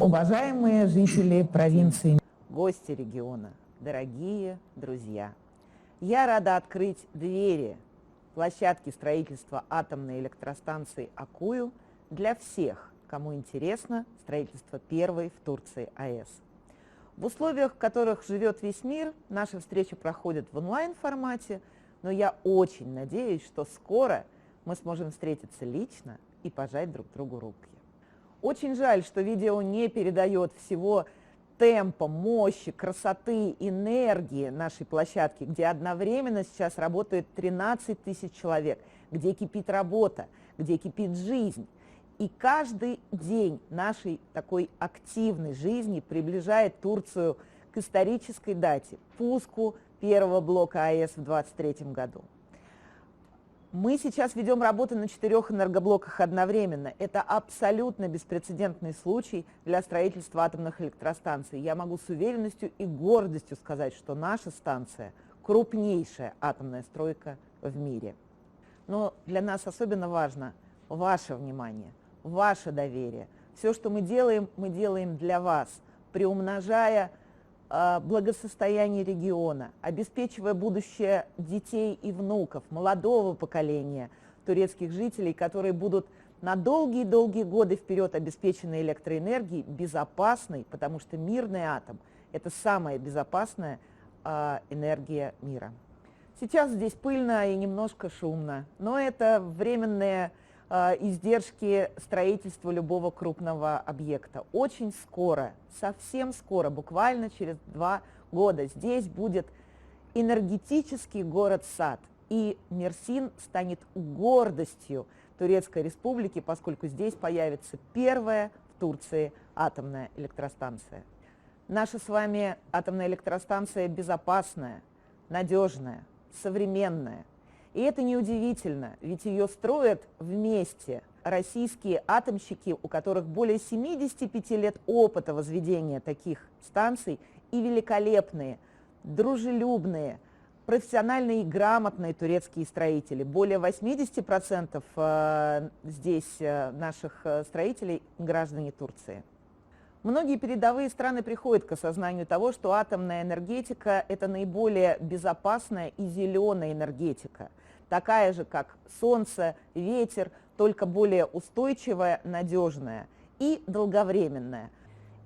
Уважаемые жители провинции гости региона, дорогие друзья. Я рада открыть двери площадки строительства атомной электростанции Акую для всех, кому интересно строительство первой в Турции АЭС. В условиях, в которых живет весь мир, наша встреча проходит в онлайн-формате, но я очень надеюсь, что скоро мы сможем встретиться лично и пожать друг другу руки. Очень жаль, что видео не передает всего темпа, мощи, красоты, энергии нашей площадки, где одновременно сейчас работает 13 тысяч человек, где кипит работа, где кипит жизнь. И каждый день нашей такой активной жизни приближает Турцию к исторической дате, пуску первого блока АЭС в 2023 году. Мы сейчас ведем работу на четырех энергоблоках одновременно. Это абсолютно беспрецедентный случай для строительства атомных электростанций. Я могу с уверенностью и гордостью сказать, что наша станция – крупнейшая атомная стройка в мире. Но для нас особенно важно ваше внимание, ваше доверие. Все, что мы делаем, мы делаем для вас, приумножая благосостояние региона, обеспечивая будущее детей и внуков, молодого поколения турецких жителей, которые будут на долгие-долгие годы вперед обеспечены электроэнергией, безопасной, потому что мирный атом – это самая безопасная э, энергия мира. Сейчас здесь пыльно и немножко шумно, но это временные Э, издержки строительства любого крупного объекта. Очень скоро, совсем скоро, буквально через два года, здесь будет энергетический город-сад. И Мерсин станет гордостью Турецкой республики, поскольку здесь появится первая в Турции атомная электростанция. Наша с вами атомная электростанция безопасная, надежная, современная, и это неудивительно, ведь ее строят вместе российские атомщики, у которых более 75 лет опыта возведения таких станций, и великолепные, дружелюбные, профессиональные и грамотные турецкие строители. Более 80% э, здесь э, наших э, строителей – граждане Турции. Многие передовые страны приходят к осознанию того, что атомная энергетика – это наиболее безопасная и зеленая энергетика, такая же, как солнце, ветер, только более устойчивая, надежная и долговременная.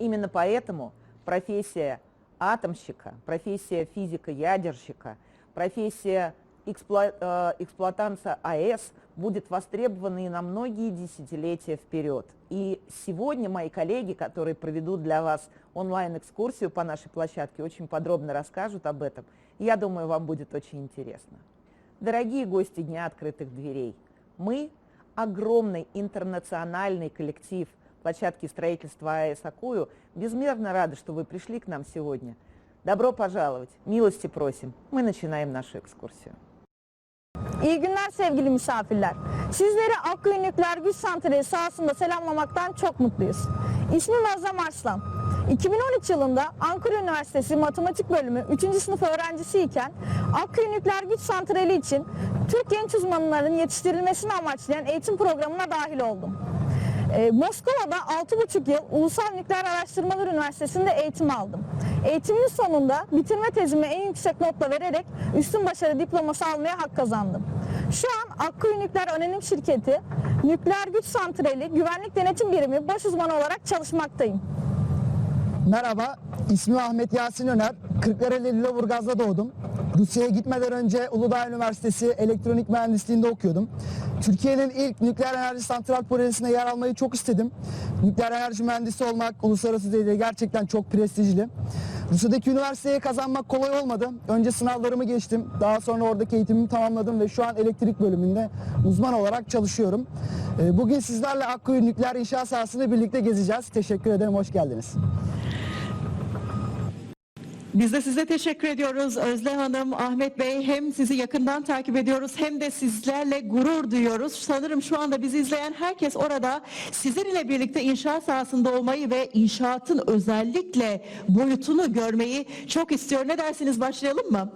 Именно поэтому профессия атомщика, профессия физика-ядерщика, профессия эксплуа э, эксплуатанца АЭС будет востребована и на многие десятилетия вперед. И сегодня мои коллеги, которые проведут для вас онлайн-экскурсию по нашей площадке, очень подробно расскажут об этом. Я думаю, вам будет очень интересно. Дорогие гости Дня открытых дверей, мы огромный интернациональный коллектив площадки строительства АЭС «Акую» безмерно рады, что вы пришли к нам сегодня. Добро пожаловать, милости просим. Мы начинаем нашу экскурсию. İyi günler sevgili misafirler. Sizleri Akkuyu Nükleer Güç Santrali sahasında selamlamaktan çok mutluyuz. İsmim Özlem Arslan. 2013 yılında Ankara Üniversitesi Matematik Bölümü 3. sınıf öğrencisiyken Akkuyu Nükleer Güç Santrali için Türk genç uzmanların yetiştirilmesini amaçlayan eğitim programına dahil oldum. Ee, Moskova'da 6,5 yıl Ulusal Nükleer Araştırmalar Üniversitesi'nde eğitim aldım. Eğitimin sonunda bitirme tezimi en yüksek notla vererek üstün başarı diploması almaya hak kazandım. Şu an Akkuyu Nükleer Anonim Şirketi Nükleer Güç Santrali Güvenlik Denetim Birimi baş uzmanı olarak çalışmaktayım. Merhaba, ismim Ahmet Yasin Öner. Kırklareli Lüleburgaz'da doğdum. Rusya'ya gitmeden önce Uludağ Üniversitesi Elektronik Mühendisliğinde okuyordum. Türkiye'nin ilk nükleer enerji santral projesine yer almayı çok istedim. Nükleer enerji mühendisi olmak uluslararası düzeyde gerçekten çok prestijli. Rusya'daki üniversiteyi kazanmak kolay olmadı. Önce sınavlarımı geçtim. Daha sonra oradaki eğitimimi tamamladım ve şu an elektrik bölümünde uzman olarak çalışıyorum. Ee, Bugün sizlerle Akkuyu Nükleer İnşaat Sahası'nı birlikte gezeceğiz. Teşekkür ederim, hoş geldiniz. Biz de size teşekkür ediyoruz Özle Hanım, Ahmet Bey. Hem sizi yakından takip ediyoruz hem de sizlerle gurur duyuyoruz. Sanırım şu anda bizi izleyen herkes orada sizlerle birlikte inşaat sahasında olmayı ve inşaatın özellikle boyutunu görmeyi çok istiyor. Ne dersiniz başlayalım mı?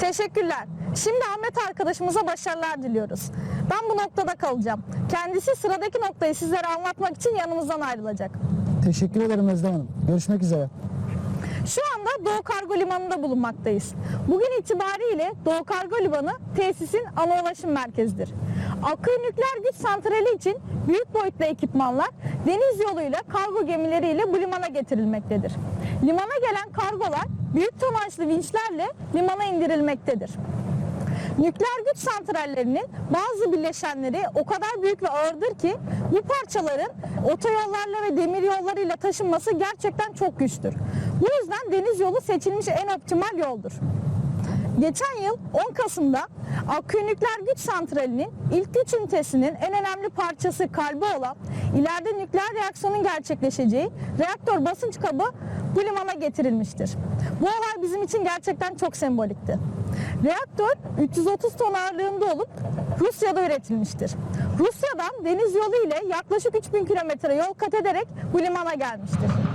Teşekkürler. Şimdi Ahmet arkadaşımıza başarılar diliyoruz. Ben bu noktada kalacağım. Kendisi sıradaki noktayı sizlere anlatmak için yanımızdan ayrılacak. Teşekkür ederim Özlem Hanım. Görüşmek üzere. Şu anda Doğu Kargo Limanı'nda bulunmaktayız. Bugün itibariyle Doğu Kargo Limanı tesisin ana ulaşım merkezidir. Akkuyu Nükleer Güç Santrali için büyük boyutlu ekipmanlar deniz yoluyla kargo gemileriyle bu limana getirilmektedir. Limana gelen kargolar büyük tonajlı vinçlerle limana indirilmektedir. Nükleer güç santrallerinin bazı bileşenleri o kadar büyük ve ağırdır ki bu parçaların otoyollarla ve demir yollarıyla taşınması gerçekten çok güçtür. Bu yüzden deniz yolu seçilmiş en optimal yoldur. Geçen yıl 10 Kasım'da Akkuyu Nükleer Güç Santrali'nin ilk güç ünitesinin en önemli parçası kalbi olan ileride nükleer reaksiyonun gerçekleşeceği reaktör basınç kabı bu limana getirilmiştir. Bu olay bizim için gerçekten çok sembolikti. Reaktör 330 ton ağırlığında olup Rusya'da üretilmiştir. Rusya'dan deniz yolu ile yaklaşık 3000 kilometre yol kat ederek bu limana gelmiştir.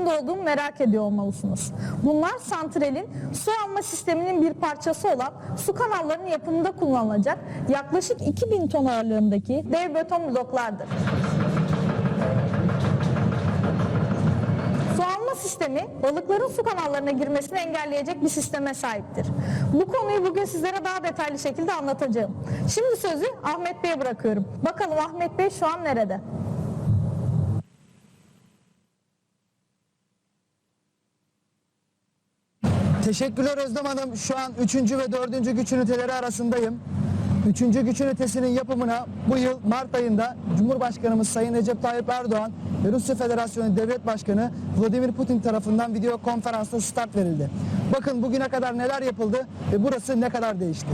İçinde olduğumu merak ediyor olmalısınız. Bunlar santralin su alma sisteminin bir parçası olan su kanallarının yapımında kullanılacak yaklaşık 2000 ton ağırlığındaki dev beton bloklardır. Sistemi balıkların su kanallarına girmesini engelleyecek bir sisteme sahiptir. Bu konuyu bugün sizlere daha detaylı şekilde anlatacağım. Şimdi sözü Ahmet Bey'e bırakıyorum. Bakalım Ahmet Bey şu an nerede? Teşekkürler Özlem Hanım. Şu an 3. ve 4. güç üniteleri arasındayım. 3. güç ünitesinin yapımına bu yıl Mart ayında Cumhurbaşkanımız Sayın Recep Tayyip Erdoğan ve Rusya Federasyonu Devlet Başkanı Vladimir Putin tarafından video konferansla start verildi. Bakın bugüne kadar neler yapıldı ve burası ne kadar değişti.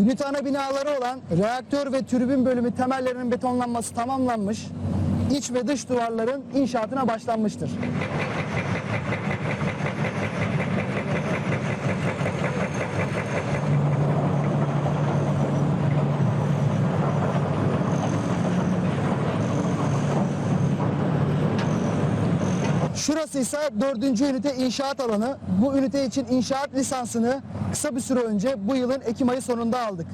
Ünite ana binaları olan reaktör ve tribün bölümü temellerinin betonlanması tamamlanmış, iç ve dış duvarların inşaatına başlanmıştır. Şurası ise dördüncü ünite inşaat alanı. Bu ünite için inşaat lisansını kısa bir süre önce bu yılın Ekim ayı sonunda aldık.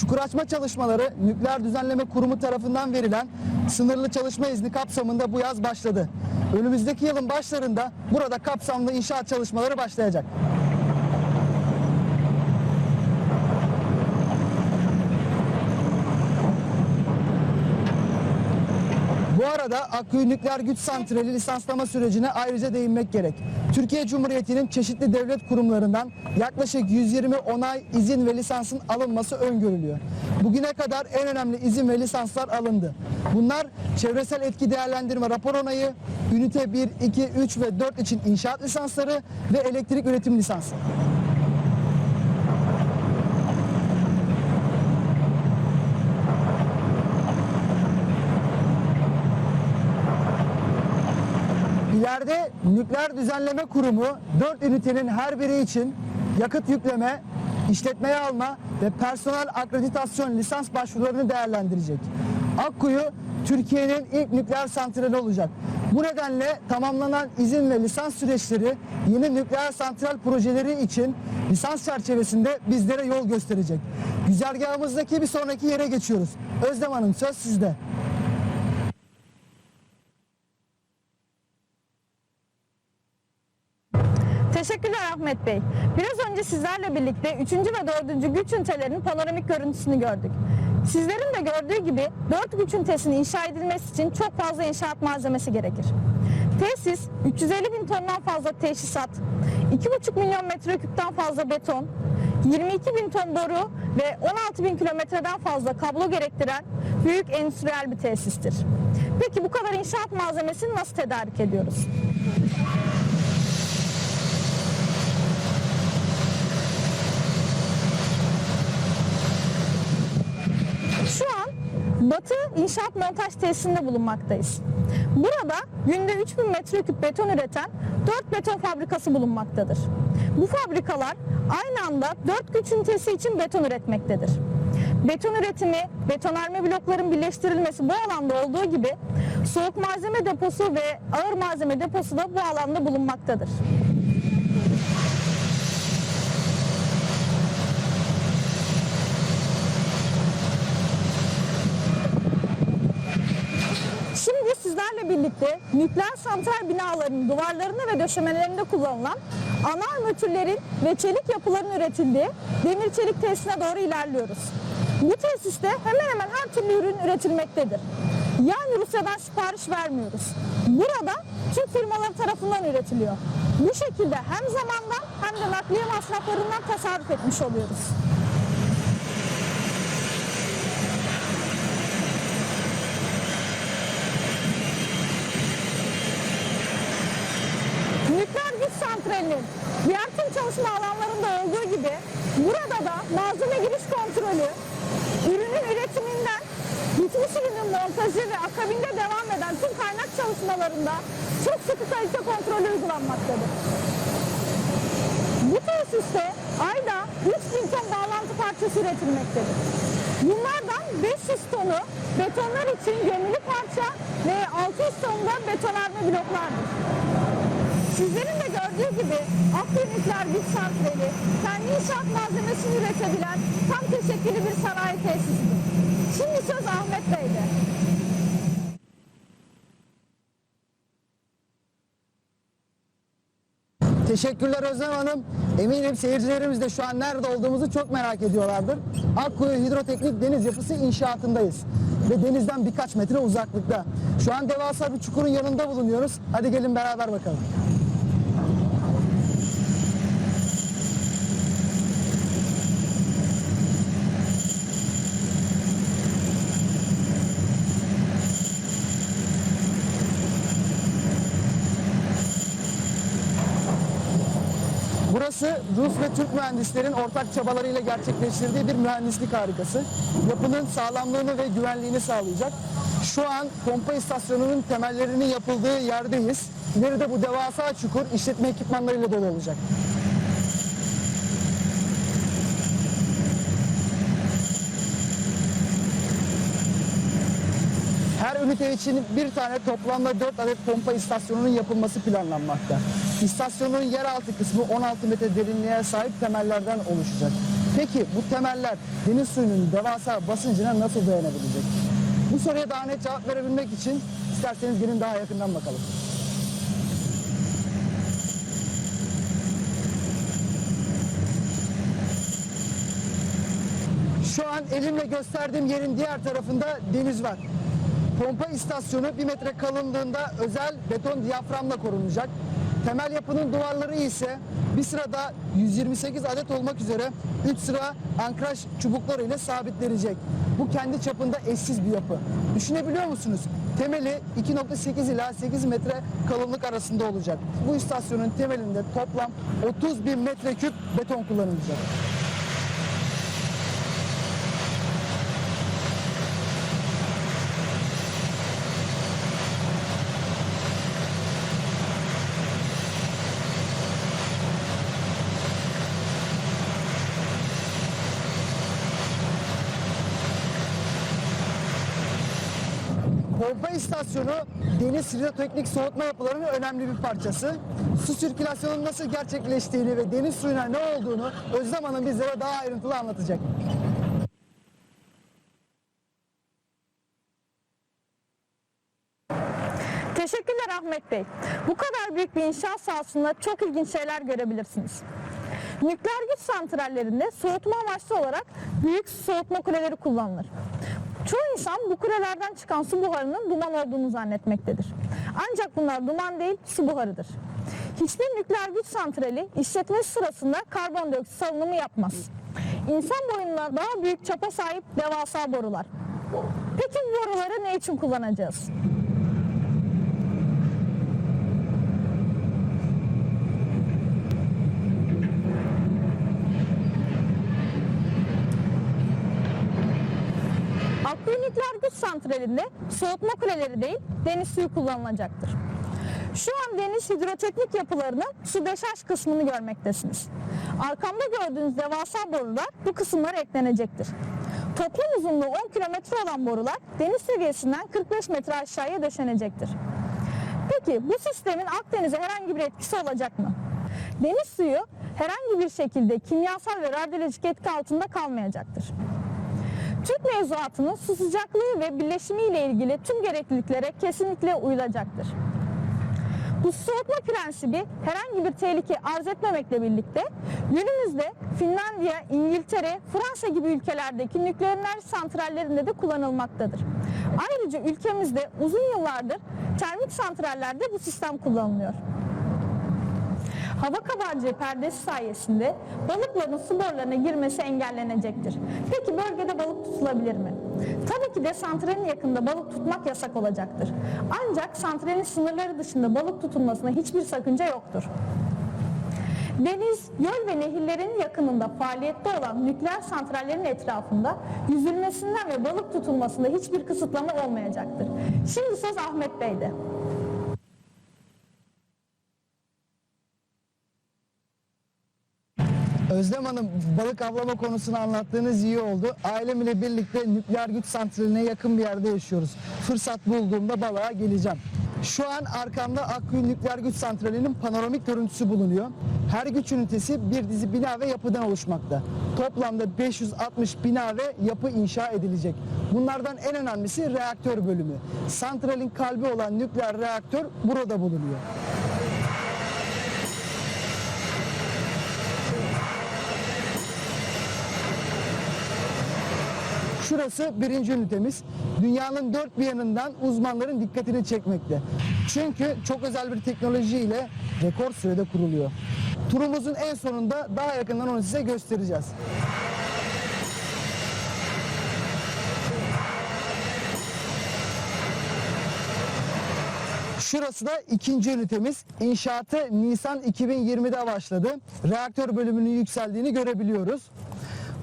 Çukur açma çalışmaları Nükleer Düzenleme Kurumu tarafından verilen sınırlı çalışma izni kapsamında bu yaz başladı. Önümüzdeki yılın başlarında burada kapsamlı inşaat çalışmaları başlayacak. Bu arada Akkuyu Nükleer Güç Santrali lisanslama sürecine ayrıca değinmek gerek. Türkiye Cumhuriyeti'nin çeşitli devlet kurumlarından yaklaşık 120 onay, izin ve lisansın alınması öngörülüyor. Bugüne kadar en önemli izin ve lisanslar alındı. Bunlar çevresel etki değerlendirme rapor onayı, ünite 1, 2, 3 ve 4 için inşaat lisansları ve elektrik üretim lisansı. İleride Nükleer Düzenleme Kurumu 4 ünitenin her biri için yakıt yükleme, işletmeye alma ve personel akreditasyon lisans başvurularını değerlendirecek. Akkuyu Türkiye'nin ilk nükleer santrali olacak. Bu nedenle tamamlanan izin ve lisans süreçleri yeni nükleer santral projeleri için lisans çerçevesinde bizlere yol gösterecek. Güzergahımızdaki bir sonraki yere geçiyoruz. Özlem Hanım söz sizde. Teşekkürler Ahmet Bey. Biraz önce sizlerle birlikte 3. ve 4. güç ünitelerinin panoramik görüntüsünü gördük. Sizlerin de gördüğü gibi 4 güç ünitesinin inşa edilmesi için çok fazla inşaat malzemesi gerekir. Tesis 350 bin tondan fazla teşhisat, 2,5 milyon metreküpten fazla beton, 22 bin ton boru ve 16 bin kilometreden fazla kablo gerektiren büyük endüstriyel bir tesistir. Peki bu kadar inşaat malzemesini nasıl tedarik ediyoruz? Şu an Batı İnşaat Montaj Tesisinde bulunmaktayız. Burada günde 3000 metreküp beton üreten 4 beton fabrikası bulunmaktadır. Bu fabrikalar aynı anda 4 güç ünitesi için beton üretmektedir. Beton üretimi, betonarme blokların birleştirilmesi bu alanda olduğu gibi soğuk malzeme deposu ve ağır malzeme deposu da bu alanda bulunmaktadır. Şimdi sizlerle birlikte nükleer santral binalarının duvarlarında ve döşemelerinde kullanılan ana armatürlerin ve çelik yapıların üretildiği demir çelik tesisine doğru ilerliyoruz. Bu tesiste hemen hemen her türlü ürün üretilmektedir. Yani Rusya'dan sipariş vermiyoruz. Burada Türk firmaları tarafından üretiliyor. Bu şekilde hem zamandan hem de nakliye masraflarından tasarruf etmiş oluyoruz. Nükleer güç santralinin diğer tüm çalışma alanlarında olduğu gibi burada da malzeme giriş kontrolü, ürünün üretiminden bitmiş ürünün montajı ve akabinde devam eden tüm kaynak çalışmalarında çok sıkı kalite kontrolü uygulanmaktadır. Bu tesiste ayda 3000 ton bağlantı parçası üretilmektedir. Bunlardan 500 tonu betonlar için gömülü parça ve 600 tonu da betonarme bloklardır. Sizlerin de gördüğü gibi Nükleer Güç Santrali kendi inşaat malzemesini üretebilen tam teşekküllü bir sanayi tesisidir. Şimdi söz Ahmet Bey'de. Teşekkürler Özlem Hanım. Eminim seyircilerimiz de şu an nerede olduğumuzu çok merak ediyorlardır. Akkuyu Hidroteknik Deniz Yapısı inşaatındayız. Ve denizden birkaç metre uzaklıkta. Şu an devasa bir çukurun yanında bulunuyoruz. Hadi gelin beraber bakalım. Burası Rus ve Türk mühendislerin ortak çabalarıyla gerçekleştirdiği bir mühendislik harikası. Yapının sağlamlığını ve güvenliğini sağlayacak. Şu an pompa istasyonunun temellerinin yapıldığı yerdeyiz. İleride bu devasa çukur işletme ekipmanlarıyla dolu olacak. Her ünite için bir tane toplamda 4 adet pompa istasyonunun yapılması planlanmakta. İstasyonun yeraltı kısmı 16 metre derinliğe sahip temellerden oluşacak. Peki bu temeller deniz suyunun devasa basıncına nasıl dayanabilecek? Bu soruya daha net cevap verebilmek için isterseniz gelin daha yakından bakalım. Şu an elimle gösterdiğim yerin diğer tarafında deniz var. Pompa istasyonu 1 metre kalınlığında özel beton diyaframla korunacak. Temel yapının duvarları ise bir sırada 128 adet olmak üzere 3 sıra ankraj çubukları ile sabitlenecek. Bu kendi çapında eşsiz bir yapı. Düşünebiliyor musunuz? Temeli 2.8 ila 8 metre kalınlık arasında olacak. Bu istasyonun temelinde toplam 30 bin metreküp beton kullanılacak. Pompa istasyonu deniz hidroteknik soğutma yapılarının önemli bir parçası. Su sirkülasyonunun nasıl gerçekleştiğini ve deniz suyuna ne olduğunu Özlem Hanım bizlere daha ayrıntılı anlatacak. Teşekkürler Ahmet Bey. Bu kadar büyük bir inşaat sahasında çok ilginç şeyler görebilirsiniz. Nükleer güç santrallerinde soğutma amaçlı olarak büyük soğutma kuleleri kullanılır. Çoğu insan bu kulelerden çıkan su buharının duman olduğunu zannetmektedir. Ancak bunlar duman değil, su buharıdır. Hiçbir nükleer güç santrali işletmesi sırasında karbondioksit salınımı yapmaz. İnsan boyundan daha büyük çapa sahip devasa borular. Peki bu boruları ne için kullanacağız? Akkuyu Nükleer Güç Santrali'nde soğutma kuleleri değil deniz suyu kullanılacaktır. Şu an deniz hidroteknik yapılarının su deşarj kısmını görmektesiniz. Arkamda gördüğünüz devasa borular bu kısımlara eklenecektir. Toplam uzunluğu 10 kilometre olan borular deniz seviyesinden 45 metre aşağıya döşenecektir. Peki bu sistemin Akdeniz'e herhangi bir etkisi olacak mı? Deniz suyu herhangi bir şekilde kimyasal ve radyolojik etki altında kalmayacaktır. Türk mevzuatının su sıcaklığı ve birleşimi ile ilgili tüm gerekliliklere kesinlikle uyulacaktır. Bu soğutma prensibi herhangi bir tehlike arz etmemekle birlikte günümüzde Finlandiya, İngiltere, Fransa gibi ülkelerdeki nükleer enerji santrallerinde de kullanılmaktadır. Ayrıca ülkemizde uzun yıllardır termik santrallerde bu sistem kullanılıyor. Hava kabarcığı perdesi sayesinde balıkların su borularına girmesi engellenecektir. Peki bölgede balık tutulabilir mi? Tabii ki de santralin yakında balık tutmak yasak olacaktır. Ancak santralin sınırları dışında balık tutulmasına hiçbir sakınca yoktur. Deniz, göl ve nehirlerin yakınında faaliyette olan nükleer santrallerin etrafında yüzülmesinden ve balık tutulmasında hiçbir kısıtlama olmayacaktır. Şimdi söz Ahmet Bey'de. Özlem Hanım balık avlama konusunu anlattığınız iyi oldu. Ailem ile birlikte nükleer güç santraline yakın bir yerde yaşıyoruz. Fırsat bulduğumda balığa geleceğim. Şu an arkamda Akkuyu Nükleer Güç Santrali'nin panoramik görüntüsü bulunuyor. Her güç ünitesi bir dizi bina ve yapıdan oluşmakta. Toplamda 560 bina ve yapı inşa edilecek. Bunlardan en önemlisi reaktör bölümü. Santralin kalbi olan nükleer reaktör burada bulunuyor. Şurası birinci ünitemiz. Dünyanın dört bir yanından uzmanların dikkatini çekmekte. Çünkü çok özel bir teknolojiyle rekor sürede kuruluyor. Turumuzun en sonunda daha yakından onu size göstereceğiz. Şurası da ikinci ünitemiz. İnşaatı Nisan 2020'de başladı. Reaktör bölümünün yükseldiğini görebiliyoruz.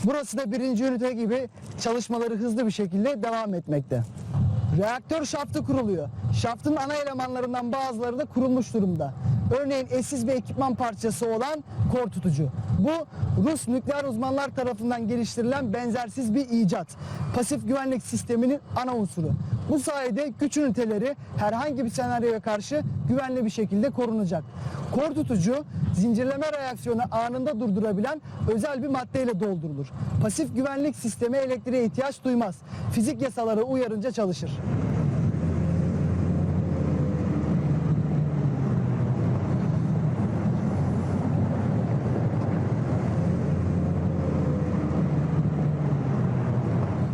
Burası da birinci ünite gibi çalışmaları hızlı bir şekilde devam etmekte. Reaktör şaftı kuruluyor. Şaftın ana elemanlarından bazıları da kurulmuş durumda. Örneğin eşsiz bir ekipman parçası olan kor tutucu. Bu Rus nükleer uzmanlar tarafından geliştirilen benzersiz bir icat. Pasif güvenlik sisteminin ana unsuru. Bu sayede güç üniteleri herhangi bir senaryoya karşı güvenli bir şekilde korunacak. Kor tutucu zincirleme reaksiyonu anında durdurabilen özel bir maddeyle doldurulur. Pasif güvenlik sistemi elektriğe ihtiyaç duymaz. Fizik yasaları uyarınca çalışır.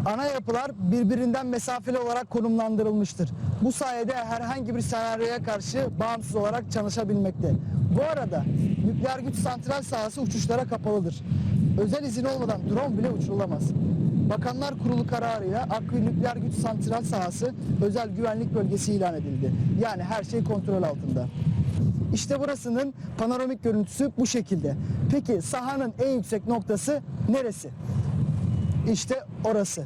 Ana yapılar birbirinden mesafeli olarak konumlandırılmıştır. Bu sayede herhangi bir senaryoya karşı bağımsız olarak çalışabilmekte. Bu arada nükleer güç santral sahası uçuşlara kapalıdır. Özel izin olmadan drone bile uçurulamaz. Bakanlar Kurulu kararıyla Akkuyu Nükleer Güç Santral sahası özel güvenlik bölgesi ilan edildi. Yani her şey kontrol altında. İşte burasının panoramik görüntüsü bu şekilde. Peki sahanın en yüksek noktası neresi? İşte orası.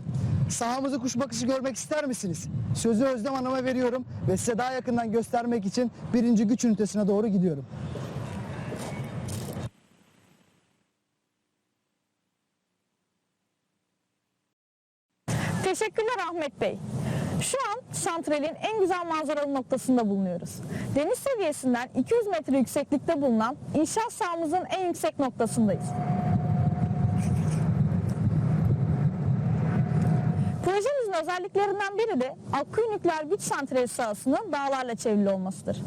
Sahamızı kuş bakışı görmek ister misiniz? Sözü Özlem Hanım'a veriyorum ve size daha yakından göstermek için birinci güç ünitesine doğru gidiyorum. Teşekkürler Ahmet Bey. Şu an santralin en güzel manzaralı noktasında bulunuyoruz. Deniz seviyesinden 200 metre yükseklikte bulunan inşaat sahamızın en yüksek noktasındayız. Özelliklerinden biri de Akkuyu Nükleer Güç Santrali sahasının dağlarla çevrili olmasıdır.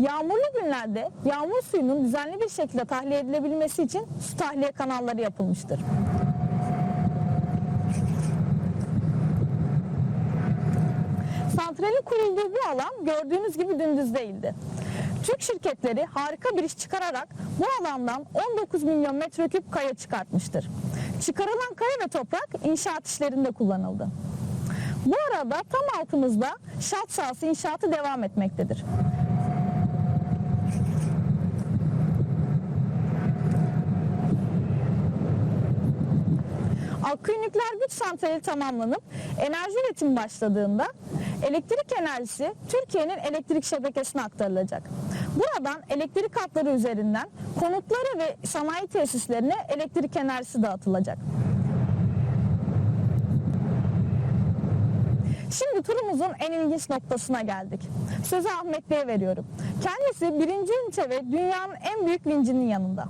Yağmurlu günlerde yağmur suyunun düzenli bir şekilde tahliye edilebilmesi için su tahliye kanalları yapılmıştır. Santralin kurulduğu bu alan gördüğünüz gibi dümdüz değildi. Türk şirketleri harika bir iş çıkararak bu alandan 19 milyon metreküp kaya çıkartmıştır. Çıkarılan kaya ve toprak inşaat işlerinde kullanıldı. Bu arada tam altımızda şalt sahası inşaatı devam etmektedir. Akkuyu Nükleer Güç Santrali tamamlanıp enerji üretimi başladığında elektrik enerjisi Türkiye'nin elektrik şebekesine aktarılacak. Buradan elektrik hatları üzerinden konutlara ve sanayi tesislerine elektrik enerjisi dağıtılacak. Şimdi turumuzun en ilginç noktasına geldik. Sözü Ahmet Bey'e veriyorum. Kendisi birinci ünite ve dünyanın en büyük vincinin yanında.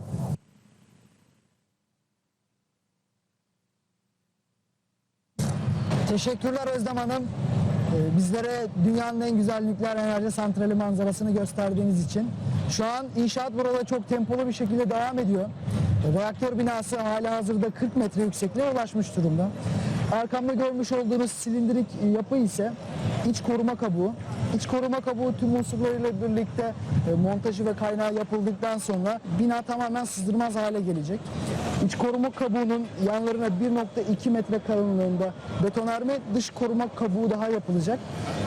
Teşekkürler Özlem Hanım. Ee, Bizlere dünyanın en güzel nükleer enerji santrali manzarasını gösterdiğiniz için. Şu an inşaat burada çok tempolu bir şekilde devam ediyor. Reaktör binası hala hazırda 40 metre yüksekliğe ulaşmış durumda. Arkamda görmüş olduğunuz silindirik yapı ise iç koruma kabuğu. İç koruma kabuğu tüm unsurlarıyla birlikte e, montajı ve kaynağı yapıldıktan sonra bina tamamen sızdırmaz hale gelecek. İç koruma kabuğunun yanlarına 1.2 metre kalınlığında betonarme dış koruma kabuğu daha yapılacak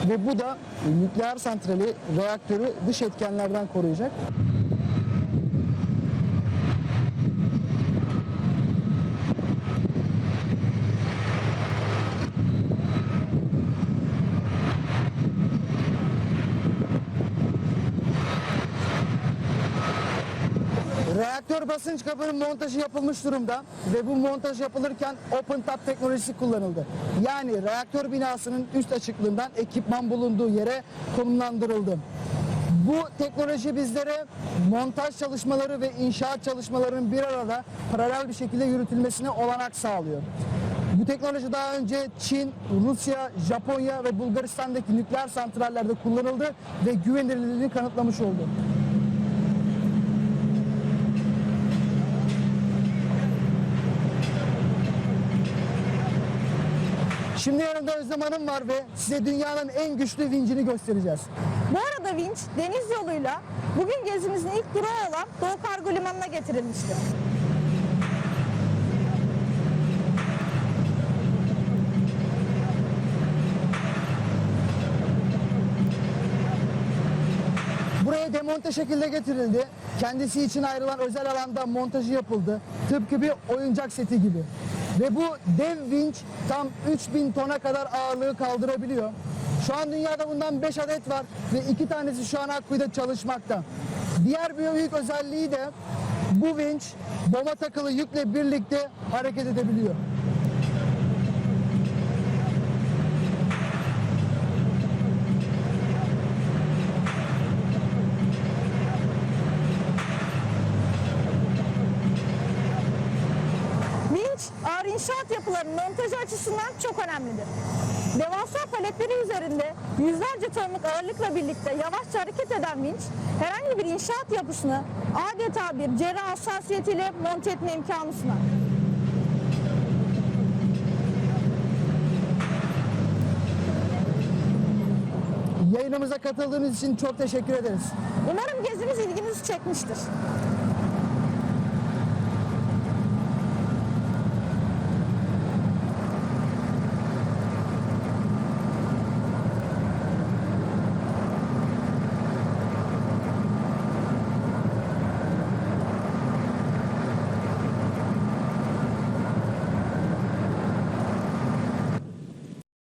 ve bu da e, nükleer santrali reaktörü dış etkenlerden koruyacak. Reaktör basınç kabının montajı yapılmış durumda ve bu montaj yapılırken Open Tap teknolojisi kullanıldı. Yani reaktör binasının üst açıklığından ekipman bulunduğu yere konumlandırıldı. Bu teknoloji bizlere montaj çalışmaları ve inşaat çalışmalarının bir arada paralel bir şekilde yürütülmesine olanak sağlıyor. Bu teknoloji daha önce Çin, Rusya, Japonya ve Bulgaristan'daki nükleer santrallerde kullanıldı ve güvenilirliğini kanıtlamış oldu. Şimdi yanımda Özlem Hanım var ve size dünyanın en güçlü vincini göstereceğiz. Bu arada vinç deniz yoluyla bugün gezimizin ilk durağı olan Doğu Kargo Limanı'na getirilmiştir. Buraya demonte şekilde getirildi. Kendisi için ayrılan özel alanda montajı yapıldı. Tıpkı bir oyuncak seti gibi. Ve bu dev vinç tam 3000 tona kadar ağırlığı kaldırabiliyor. Şu an dünyada bundan 5 adet var ve iki tanesi şu an Akkuyu'da çalışmakta. Diğer büyük özelliği de bu vinç bomba takılı yükle birlikte hareket edebiliyor. Vinç ağır inşaat yapılarının montajı açısından çok önemlidir. Devasa paletleri üzerinde yüzlerce tonluk ağırlıkla birlikte yavaşça hareket eden vinç herhangi bir inşaat yapısını adeta bir cerrah hassasiyetiyle monte etme imkanı sunar. Yayınımıza katıldığınız için çok teşekkür ederiz. Umarım gezimiz ilginizi çekmiştir.